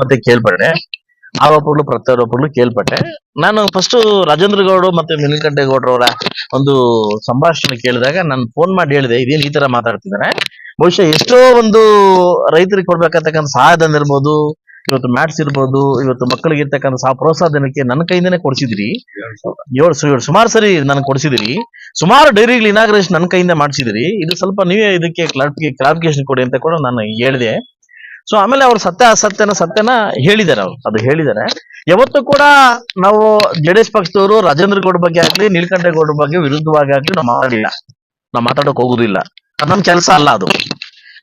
ಮತ್ತೆ ಕೇಳ್ಪಟ್ಟೆ. ಆರೋಪಗಳು ಪ್ರತ್ಯಾರೋಪಗಳು ಕೇಳ್ಪಟ್ಟೆ. ನಾನು ಫಸ್ಟ್ ರಾಜೇಂದ್ರ ಗೌಡ ಮತ್ತೆ ಮಿಲಿಕಂಠೇಗೌಡರವರ ಒಂದು ಸಂಭಾಷಣೆ ಕೇಳಿದಾಗ ನಾನು ಫೋನ್ ಮಾಡಿ ಹೇಳಿದೆ, ಇದೇನು ಈ ತರ ಮಾತಾಡ್ತಿದ್ದಾರೆ? ಬಹುಶಃ ಎಷ್ಟೋ ಒಂದು ರೈತರಿಗೆ ಕೊಡ್ಬೇಕಾಗ್ತಕ್ಕಂಥ ಸಹಾಯಧನ ಇರ್ಬೋದು, ಇವತ್ತು ಮ್ಯಾಟ್ಸ್ ಇರ್ಬೋದು, ಇವತ್ತು ಮಕ್ಕಳಿಗೆ ಇರ್ತಕ್ಕಂಥ ಸಹ ಪ್ರೋತ್ಸಾಹನಕ್ಕೆ ನನ್ನ ಕೈಯಿಂದನೇ ಕೊಡಿಸಿದ್ರಿ ಏಳು ಸುಮಾರು ಸರಿ ನನಗೆ ಕೊಡಿಸಿದಿರಿ ಸುಮಾರು ಡೈರಿಗಳು ಇನಾಗ್ರೇಷನ್ ನನ್ನ ಕೈಯಿಂದ ಮಾಡಿಸಿದಿರಿ ಇದು ಸ್ವಲ್ಪ ನೀವೇ ಇದಕ್ಕೆ ಕ್ಲಾರಿಫಿಕೇಶನ್ ಕೊಡಿ ಅಂತ ಕೂಡ ನಾನು ಹೇಳಿದೆ. ಸೊ ಆಮೇಲೆ ಅವ್ರು ಸತ್ಯ ಅಸತ್ಯನ ಸತ್ಯನ ಹೇಳಿದ್ದಾರೆ ಅವ್ರು, ಅದು ಹೇಳಿದ್ದಾರೆ. ಯಾವತ್ತೂ ಕೂಡ ನಾವು ಜೆಡಿಎಸ್ ಪಕ್ಷದವರು ರಾಜೇಂದ್ರ ಗೌಡ ಬಗ್ಗೆ ಆಗ್ಲಿ ನೀಲಕಂಠೇಗೌಡ ಬಗ್ಗೆ ವಿರುದ್ಧವಾಗಿ ಆಗ್ಲಿ ನಾವು ಮಾತಾಡಿಲ್ಲ ನಾವು ಮಾತಾಡೋಕ್ ಹೋಗುದಿಲ್ಲ. ಅದು ನಮ್ ಕೆಲಸ ಅಲ್ಲ ಅದು.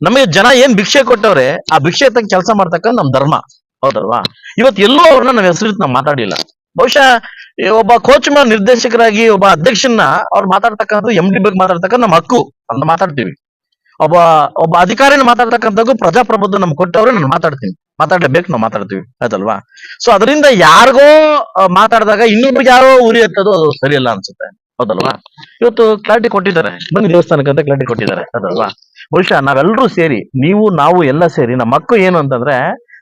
ನಮಗೆ ಜನ ಏನ್ ಭಿಕ್ಷೆ ಕೊಟ್ಟವ್ರೆ, ಆ ಭಿಕ್ಷೆ ತಕ್ಕ ಕೆಲಸ ಮಾಡ್ತಕ್ಕಂಥ ನಮ್ ಧರ್ಮ. ಹೌದಲ್ವಾ? ಇವತ್ತು ಎಲ್ಲೂ ಅವ್ರನ್ನ ನಾವ್ ಹೆಸರು ನಾವು ಮಾತಾಡಿಲ್ಲ ಬಹುಶಃ ಒಬ್ಬ ಕೋಚ್ ನಿರ್ದೇಶಕರಾಗಿ ಒಬ್ಬ ಅಧ್ಯಕ್ಷನ್ನ ಅವ್ರು ಮಾತಾಡ್ತಕ್ಕಂಥ ಎಂ ಡಿ ಬಗ್ಗೆ ಮಾತಾಡ್ತಕ್ಕಂಥ ನಮ್ಮ ಹಕ್ಕು ಅಂತ ಮಾತಾಡ್ತೀವಿ. ಒಬ್ಬ ಒಬ್ಬ ಅಧಿಕಾರಿನ ಮಾತಾಡ್ತಕ್ಕಂಥದ್ದು ಪ್ರಜಾಪ್ರಭುತ್ವ ನಮ್ಗೆ ಕೊಟ್ಟವ್ರೆ ನಾನು ಮಾತಾಡ್ತೀನಿ. ಮಾತಾಡ್ಲೇಬೇಕು, ನಾವು ಮಾತಾಡ್ತೀವಿ. ಅದಲ್ವಾ ಸೊ ಅದರಿಂದ ಯಾರಿಗೋ ಮಾತಾಡಿದಾಗ ಇನ್ನೊಬ್ರಿಗೆ ಯಾರೋ ಉರಿ ಎತ್ತದು ಅದು ಸರಿಯಲ್ಲ ಅನ್ಸುತ್ತೆ. ಹೌದಲ್ವಾ? ಇವತ್ತು ಕ್ಲಾರಿಟಿ ಕೊಟ್ಟಿದ್ದಾರೆ. ಬನ್ನಿ ದೇವಸ್ಥಾನಕ್ಕಂತ ಕ್ಲಾರಿಟಿ ಕೊಟ್ಟಿದ್ದಾರೆ. ಅದಲ್ವಾ ಬಹುಶಃ ನಾವೆಲ್ಲರೂ ಸೇರಿ, ನೀವು, ನಾವು ಎಲ್ಲ ಸೇರಿ, ನಮ್ಮ ಮಕ್ಕಳು ಏನು ಅಂತಂದ್ರೆ,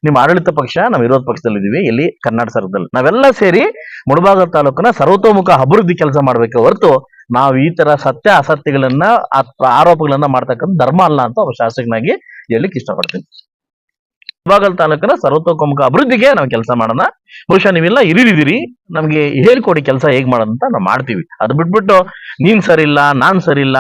ನಿಮ್ಮ ಆಡಳಿತ ಪಕ್ಷ, ನಾವು ವಿರೋಧ ಪಕ್ಷದಲ್ಲಿ ಇದೀವಿ ಇಲ್ಲಿ ಕರ್ನಾಟಕ ಸರ್ಕಾರದಲ್ಲಿ ನಾವೆಲ್ಲ ಸೇರಿ ಮುಳಬಾಗ ತಾಲೂಕಿನ ಸರ್ವತೋಮುಖ ಅಭಿವೃದ್ಧಿ ಕೆಲಸ ಮಾಡ್ಬೇಕು ಹೊರತು ನಾವು ಈ ತರ ಸತ್ಯ ಅಸತ್ಯಗಳನ್ನ ಆರೋಪಗಳನ್ನ ಮಾಡ್ತಕ್ಕಂಥ ಧರ್ಮ ಅಲ್ಲ ಅಂತ ಅವ್ರ ಶಾಸಕನಾಗಿ ಹೇಳಿಕ್ ಇಷ್ಟಪಡ್ತೀನಿ. ಇವಾಗಲ್ ತಾಲೂಕಿನ ಸರ್ವತೋಮುಖ ಅಭಿವೃದ್ಧಿಗೆ ನಾವು ಕೆಲಸ ಮಾಡೋಣ. ಬಹುಶಃ ನೀವೆಲ್ಲ ಇರಿದಿದ್ದೀರಿ ನಮ್ಗೆ ಹೇಳ್ಕೊಡಿ ಕೆಲಸ ಹೇಗ್ ಅಂತ ನಾವು ಮಾಡ್ತೀವಿ. ಅದು ಬಿಟ್ಬಿಟ್ಟು ನೀನ್ ಸರಿ ಇಲ್ಲ ನಾನ್ ಸರಿ ಇಲ್ಲ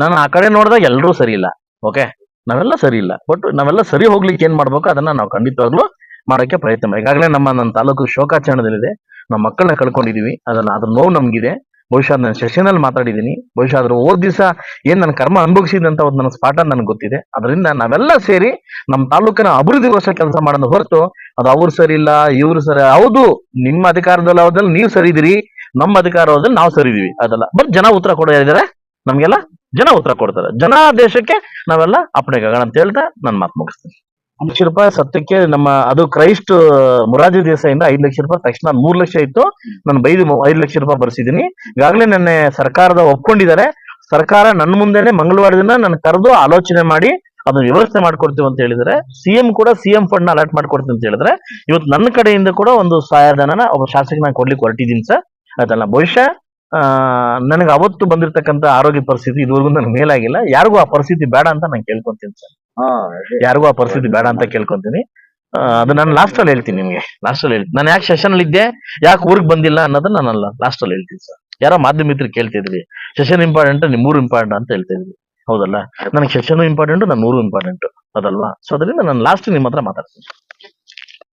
ನಾನು ಆ ಕಡೆ ನೋಡಿದಾಗ ಎಲ್ಲರೂ ಸರಿ ಇಲ್ಲ ಓಕೆ? ನಾವೆಲ್ಲ ಸರಿ ಇಲ್ಲ ಬಟ್ ನಾವೆಲ್ಲ ಸರಿ ಹೋಗ್ಲಿಕ್ಕೆ ಏನ್ ಮಾಡ್ಬೇಕು ಅದನ್ನ ನಾವು ಖಂಡಿತವಾಗ್ಲೂ ಮಾಡೋಕೆ ಪ್ರಯತ್ನ ಮಾಡಿ ಈಗಾಗಲೇ ನಮ್ಮ ನನ್ನ ತಾಲೂಕು ಶೋಕಾಚರಣದಲ್ಲಿದೆ ನಮ್ಮ ಮಕ್ಕಳನ್ನ ಕಳ್ಕೊಂಡಿದೀವಿ. ಅದನ್ನ, ಅದ್ರ ನೋವು ನಮ್ಗಿದೆ. ಬಹುಶಃ ನಾನು ಸೆಷನಲ್ಲಿ ಮಾತಾಡಿದ್ದೀನಿ. ಬಹುಶಃ ಅದ್ರ ಓದ್ ದಿವಸ ಏನ್ ನನ್ನ ಕರ್ಮ ಅನುಭವಿಸಿದಂತ ಒಂದು ನನ್ನ ಸ್ಪಾಟ ನನಗೆ ಗೊತ್ತಿದೆ. ಅದರಿಂದ ನಾವೆಲ್ಲ ಸೇರಿ ನಮ್ಮ ತಾಲೂಕಿನ ಅಭಿವೃದ್ಧಿಗೋಸ್ಕರ ಕೆಲಸ ಮಾಡೋದು ಹೊರತು ಅದು ಅವ್ರು ಸರಿ ಇಲ್ಲ, ಇವ್ರು ಸರಿ, ಹೌದು, ನಿಮ್ಮ ಅಧಿಕಾರದಲ್ಲಿ ಅವಧಲ್ಲಿ ನೀವು ಸರಿ ಇದೀರಿ, ನಮ್ಮ ಅಧಿಕಾರದಲ್ಲಿ ನಾವು ಸರಿ ಇದೀವಿ, ಅದಲ್ಲ. ಬಟ್ ಜನ ಉತ್ತರ ಕೊಡೋ ಇದಾರೆ ನಮ್ಗೆಲ್ಲ ಜನ ಉತ್ತರ ಕೊಡ್ತಾರೆ. ಜನ ದೇಶಕ್ಕೆ ನಾವೆಲ್ಲ ಅಪ್ಪಣೆಗಾಗೋಣ ಅಂತ ಹೇಳ್ತಾ ನನ್ನ ಮಾತು ಮುಗಿಸ್ತೀನಿ. ಲಕ್ಷ ರೂಪಾಯಿ ಸತ್ಯಕ್ಕೆ ನಮ್ಮ, ಅದು ಕ್ರೈಸ್ಟ್ ಮುರಾಜಿ ದೇಸಾಯಿಂದ ಐದು ಲಕ್ಷ ರೂಪಾಯಿ ತಕ್ಷಣ ಮೂರ್ ಲಕ್ಷ ಇತ್ತು. ನಾನು ಬೈದು ಐದು ಲಕ್ಷ ರೂಪಾಯಿ ಬರ್ಸಿದ್ದೀನಿ. ಈಗಾಗಲೇ ನೆನ್ನೆ ಸರ್ಕಾರದ ಒಪ್ಕೊಂಡಿದ್ದಾರೆ. ಸರ್ಕಾರ ನನ್ನ ಮುಂದೆನೆ ಮಂಗಳವಾರದಿಂದ ನನ್ನ ಕರೆದು ಆಲೋಚನೆ ಮಾಡಿ ಅದನ್ನ ವ್ಯವಸ್ಥೆ ಮಾಡ್ಕೊಡ್ತೀವಿ ಅಂತ ಹೇಳಿದ್ರೆ ಸಿಎಂ ಕೂಡ ಸಿಎಂ ಫಂಡ್ನ ಅಲರ್ಟ್ ಮಾಡ್ಕೊಡ್ತೀನಿ ಅಂತ ಹೇಳಿದ್ರೆ ಇವತ್ತು ನನ್ನ ಕಡೆಯಿಂದ ಕೂಡ ಒಂದು ಸಹಾಯಧನನ ಒಬ್ಬ ಶಾಸಕನ ಕೊಡ್ಲಿಕ್ಕೆ ಹೊರಟಿದ್ದೀನಿ ಸರ್. ಅದಲ್ಲ ಬಹುಶಃ ನನಗೆ ಅವತ್ತು ಬಂದಿರತಕ್ಕಂತ ಆರೋಗ್ಯ ಪರಿಸ್ಥಿತಿ ಇದುವರೆಗೂ ನನಗೆ ಮೇಲಾಗಿಲ್ಲ. ಯಾರಿಗೂ ಆ ಪರಿಸ್ಥಿತಿ ಬೇಡ ಅಂತ ನಾನು ಕೇಳ್ಕೊಂತೀನಿ ಸರ್. ಯಾರಿಗೂ ಆ ಪರಿಸ್ಥಿತಿ ಬೇಡ ಅಂತ ಕೇಳ್ಕೊಂತೀನಿ. ಅದು ನಾನು ಲಾಸ್ಟ್ ಅಲ್ಲಿ ಹೇಳ್ತೀನಿ ನಿಮ್ಗೆ. ಲಾಸ್ಟ್ ಅಲ್ಲಿ ಹೇಳ್ತೀನಿ. ನಾನು ಯಾಕೆ ಸೆಷನ್ ಅಲ್ಲಿ ಇದ್ದೆ ಯಾಕೆ ಊರಿಗೆ ಬಂದಿಲ್ಲ ಅನ್ನೋದನ್ನ ನಾನು ಲಾಸ್ಟ್ ಅಲ್ಲಿ ಹೇಳ್ತೀನಿ ಸರ್ ಯಾರೋ ಮಾಧ್ಯಮ ಮಿತ್ರರು ಕೇಳ್ತಿದ್ರಿ ಸೆಷನ್ ಇಂಪಾರ್ಟೆಂಟ್ ನಿಮ್ ಊರು ಇಂಪಾರ್ಟೆಂಟ್ ಅಂತ ಹೇಳ್ತಿದ್ರಿ. ಹೌದಲ್ಲ? ನನಗೆ ಸೆಷನ್ ಇಂಪಾರ್ಟೆಂಟ್ ನನ್ನ ಊರು ಇಂಪಾರ್ಟೆಂಟ್ ಅದಲ್ವಾ? ಸೊ ಅದರಿಂದ ನಾನು ಲಾಸ್ಟ್ ನಿಮ್ಮ ಹತ್ರ ಮಾತಾಡ್ತೀನಿ.